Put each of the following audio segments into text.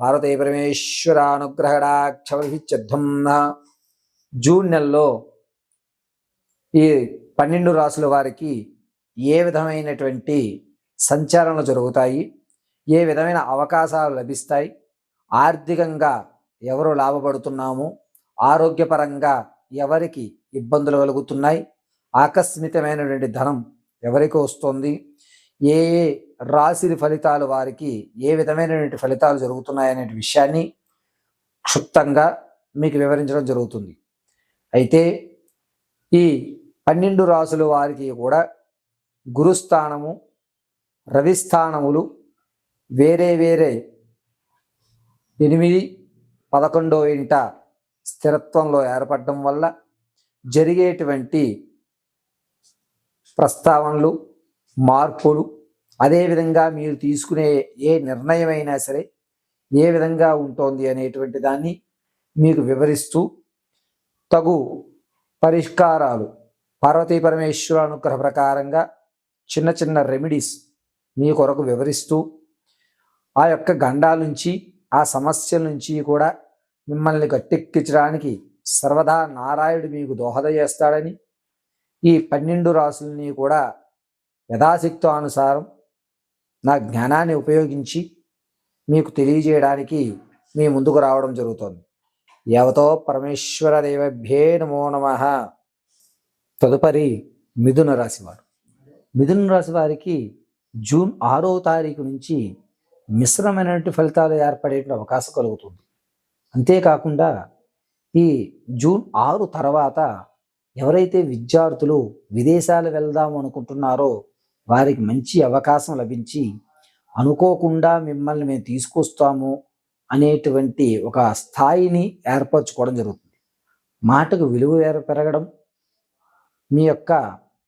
భారతీయ ఓం పార్వతీ పరమేశ్వర June నెలలో ఈ పన్నెండు రాసుల వారికి ఏ విధమైనటువంటి సంచారణలు జరుగుతాయి? ఏ విధమైన అవకాశాలు లభిస్తాయి? ఆర్థికంగా ఎవరు లాభపడుతున్నాము? ఆరోగ్యపరంగా ఎవరికి ఇబ్బందులు కలుగుతున్నాయి? ఆకస్మికమైనటువంటి ధనం ఎవరికి వస్తుంది? ఏ ఏ రాశి ఫలితాలు వారికి ఏ విధమైనటువంటి ఫలితాలు జరుగుతున్నాయి విషయాన్ని క్షుప్తంగా మీకు వివరించడం జరుగుతుంది. అయితే ఈ పన్నెండు రాసుల వారికి కూడా గురుస్థానము రవిస్థానములు వేరే వేరే ఎనిమిది పదకొండో ఇంట స్థిరత్వంలో ఏర్పడడం వల్ల జరిగేటువంటి ప్రస్తావనలు మార్పులు అదేవిధంగా మీరు తీసుకునే ఏ నిర్ణయమైనా సరే ఏ విధంగా ఉంటుంది అనేటువంటి దాన్ని మీకు వివరిస్తూ తగు పరిష్కారాలు పార్వతీ పరమేశ్వర అనుగ్రహ ప్రకారంగా చిన్న చిన్న రెమెడీస్ మీ కొరకు వివరిస్తూ ఆ యొక్క గండాల నుంచి ఆ సమస్యల నుంచి కూడా మిమ్మల్ని గట్టెక్కించడానికి సర్వదా నారాయణుడు మీకు దోహద చేస్తాడని ఈ పన్నెండు రాసుల్ని కూడా యథాశక్తో అనుసారం నా జ్ఞానాన్ని ఉపయోగించి మీకు తెలియజేయడానికి మీ ముందుకు రావడం జరుగుతోంది. యవతో పరమేశ్వర దేవభ్యే నమో నమ. తదుపరి మిథున రాశివారు. మిథున రాశి వారికి జూన్ ఆరో తారీఖు నుంచి మిశ్రమైనటువంటి ఫలితాలు ఏర్పడే అవకాశం కలుగుతుంది. అంతేకాకుండా ఈ జూన్ ఆరు తర్వాత ఎవరైతే విద్యార్థులు విదేశాలు వెళ్దాం అనుకుంటున్నారో వారికి మంచి అవకాశం లభించి అనుకోకుండా మిమ్మల్ని మేము తీసుకొస్తాము అనేటువంటి ఒక స్థాయిని ఏర్పరచుకోవడం జరుగుతుంది. మాటకు విలువ పెరగడం మీ యొక్క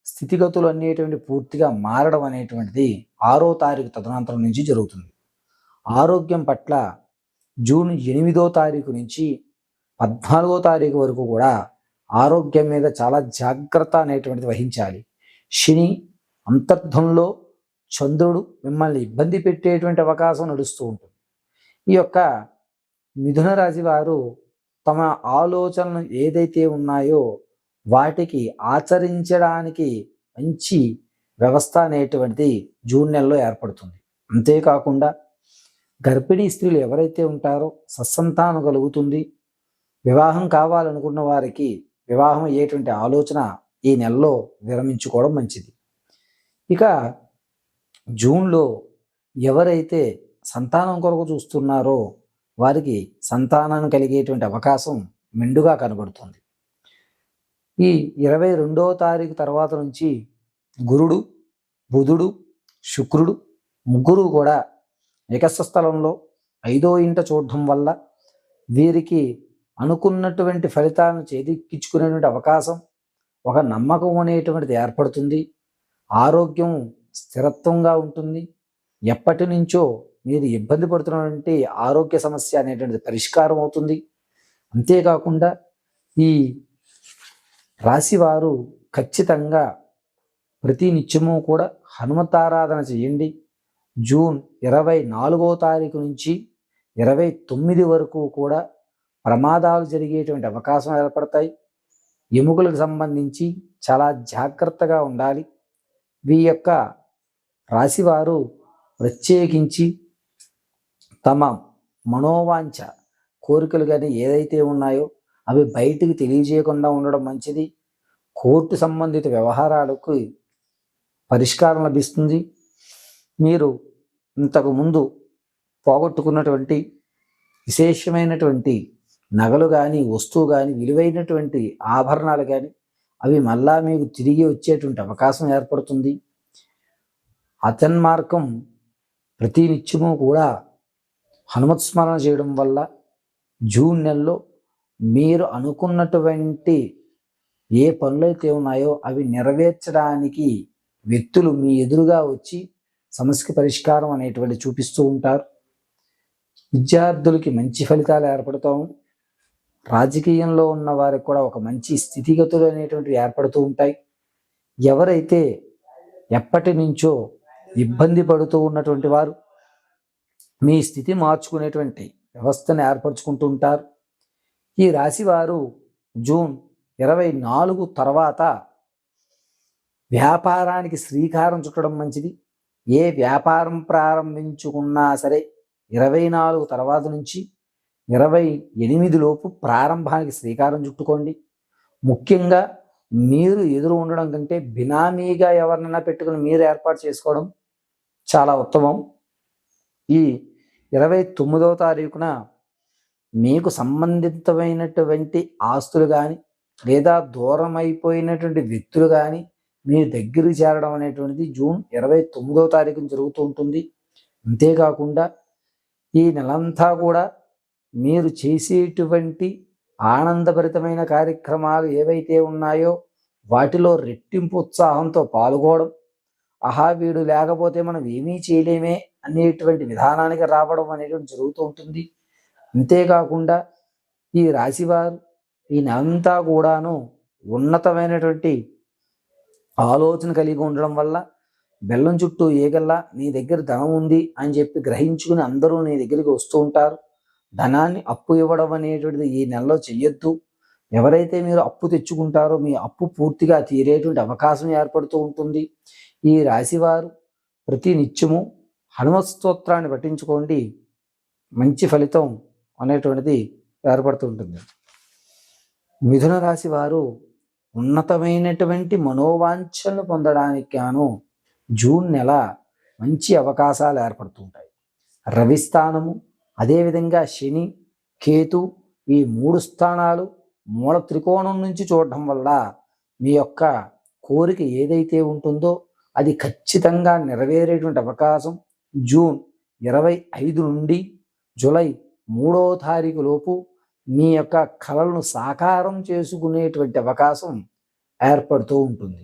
స్థితిగతులు అనేటువంటి పూర్తిగా మారడం అనేటువంటిది ఆరో తారీఖు తదనంతరం నుంచి జరుగుతుంది. ఆరోగ్యం పట్ల జూన్ ఎనిమిదో తారీఖు నుంచి పద్నాలుగో తారీఖు వరకు కూడా ఆరోగ్యం మీద చాలా జాగ్రత్త అనేటువంటిది వహించాలి. శని అంతర్ధంలో చంద్రుడు మిమ్మల్ని ఇబ్బంది పెట్టేటువంటి అవకాశం నడుస్తూ ఉంటుంది. ఈ యొక్క మిథున రాశి వారు తమ ఆలోచనలు ఏదైతే ఉన్నాయో వాటికి ఆచరించడానికి మంచి వ్యవస్థ అనేటువంటిది జూన్ నెలలో ఏర్పడుతుంది. అంతేకాకుండా గర్భిణీ స్త్రీలు ఎవరైతే ఉంటారో సత్సంతానం కలుగుతుంది. వివాహం కావాలనుకున్న వారికి వివాహం అయ్యేటువంటి ఆలోచన ఈ నెలలో విరమించుకోవడం మంచిది. ఇక జూన్లో ఎవరైతే సంతానం కొరకు చూస్తున్నారో వారికి సంతానం కలిగేటువంటి అవకాశం మెండుగా కనబడుతుంది. ఈ ఇరవై రెండవ తారీఖు తర్వాత నుంచి గురుడు బుధుడు శుక్రుడు ముగ్గురు కూడా ఏకస్థ స్థలంలో ఐదో ఇంట చూడడం వల్ల వీరికి అనుకున్నటువంటి ఫలితాలను చేదిక్కించుకునేటువంటి అవకాశం ఒక నమ్మకం అనేటువంటిది ఏర్పడుతుంది. ఆరోగ్యం స్థిరత్వంగా ఉంటుంది. ఎప్పటి నుంచో మీరు ఇబ్బంది పడుతున్నటువంటి ఆరోగ్య సమస్య అనేటువంటిది పరిష్కారం అవుతుంది. అంతేకాకుండా ఈ రాశివారు ఖచ్చితంగా ప్రతి నిత్యము కూడా హనుమతారాధన చేయండి. జూన్ ఇరవై నాలుగో తారీఖు నుంచి ఇరవై తొమ్మిది వరకు కూడా ప్రమాదాలు జరిగేటువంటి అవకాశం ఏర్పడతాయి. ఎముకలకు సంబంధించి చాలా జాగ్రత్తగా ఉండాలి. వీ యొక్క రాశివారు ప్రత్యేకించి తమ మనోవాంఛ కోరికలు కానీ ఏదైతే ఉన్నాయో అవి బయటికి తెలియజేయకుండా ఉండడం మంచిది. కోర్టు సంబంధిత వ్యవహారాలకు పరిష్కారం లభిస్తుంది. మీరు ఇంతకు ముందు పోగొట్టుకున్నటువంటి విశేషమైనటువంటి నగలు కానీ వస్తువు కానీ విలువైనటువంటి ఆభరణాలు కానీ అవి మళ్ళా మీకు తిరిగి వచ్చేటువంటి అవకాశం ఏర్పడుతుంది. అతన్మార్గం ప్రతి నిత్యము కూడా హనుమత్ స్మరణ చేయడం వల్ల జూన్ నెలలో మీరు అనుకున్నటువంటి ఏ పనులైతే ఉన్నాయో అవి నెరవేర్చడానికి వ్యక్తులు మీ ఎదురుగా వచ్చి సమస్యకి పరిష్కారం అనేటువంటి చూపిస్తూ ఉంటారు. విద్యార్థులకి మంచి ఫలితాలు ఏర్పడతాము. రాజకీయంలో ఉన్న వారికి కూడా ఒక మంచి స్థితిగతులు అనేటువంటివి ఏర్పడుతూ ఉంటాయి. ఎవరైతే ఎప్పటి నుంచో ఇబ్బంది పడుతూ ఉన్నటువంటి వారు మీ స్థితి మార్చుకునేటువంటి వ్యవస్థను ఏర్పరచుకుంటూ ఉంటారు. ఈ రాశి వారు జూన్ ఇరవై నాలుగు తర్వాత వ్యాపారానికి శ్రీకారం చుట్టడం మంచిది. ఏ వ్యాపారం ప్రారంభించుకున్నా సరే ఇరవై నాలుగు తర్వాత నుంచి ఇరవై ఎనిమిది లోపు ప్రారంభానికి శ్రీకారం చుట్టుకోండి. ముఖ్యంగా మీరు ఎదురు ఉండడం కంటే బినామీగా ఎవరినైనా పెట్టుకుని మీరు ఏర్పాటు చేసుకోవడం చాలా ఉత్తమం. ఈ ఇరవై తొమ్మిదవ తారీఖున మీకు సంబంధితమైనటువంటి ఆస్తులు కానీ లేదా దూరం అయిపోయినటువంటి వ్యక్తులు కానీ మీ దగ్గరికి చేరడం అనేటువంటిది జూన్ ఇరవై తొమ్మిదవ తారీఖున జరుగుతూ ఉంటుంది. అంతేకాకుండా ఈ నెలంతా కూడా మీరు చేసేటువంటి ఆనందభరితమైన కార్యక్రమాలు ఏవైతే ఉన్నాయో వాటిలో రెట్టింపు ఉత్సాహంతో పాల్గొనడం ఆహా వీడు లేకపోతే మనం ఏమీ చేయలేమే అనేటువంటి విధానానికి రావడం అనేటువంటి జరుగుతూ ఉంటుంది. అంతేకాకుండా ఈ రాశివారు ఈయన అంతా కూడాను ఉన్నతమైనటువంటి ఆలోచన కలిగి ఉండడం వల్ల బెల్లం చుట్టూ ఏగల్లా నీ దగ్గర ధనం ఉంది అని చెప్పి గ్రహించుకుని అందరూ నీ దగ్గరికి వస్తూ ఉంటారు. ధనాన్ని అప్పు ఇవ్వడం అనేటువంటిది ఈ నెలలో చెయ్యొద్దు. ఎవరైతే మీరు అప్పు తెచ్చుకుంటారో మీ అప్పు పూర్తిగా తీరేటువంటి అవకాశం ఏర్పడుతూ ఉంటుంది. ఈ రాశివారు ప్రతి నిత్యము హనుమత్ స్తోత్రాన్ని పఠించుకోండి. మంచి ఫలితం అనేటువంటిది ఏర్పడుతుంటుంది మిథున రాశి వారు ఉన్నతమైనటువంటి మనోవాంఛలను పొందడానికి గాను జూన్ నెల మంచి అవకాశాలు ఏర్పడుతుంటాయి రవి స్థానము అదేవిధంగా శని కేతు ఈ మూడు స్థానాలు మూల త్రికోణం నుంచి చూడడం వల్ల మీ యొక్క కోరిక ఏదైతే ఉంటుందో అది ఖచ్చితంగా నెరవేరేటువంటి అవకాశం. జూన్ ఇరవై ఐదు నుండి జూలై మూడవ తారీఖు లోపు మీ యొక్క కళలను సాకారం చేసుకునేటువంటి అవకాశం ఏర్పడుతూ ఉంటుంది.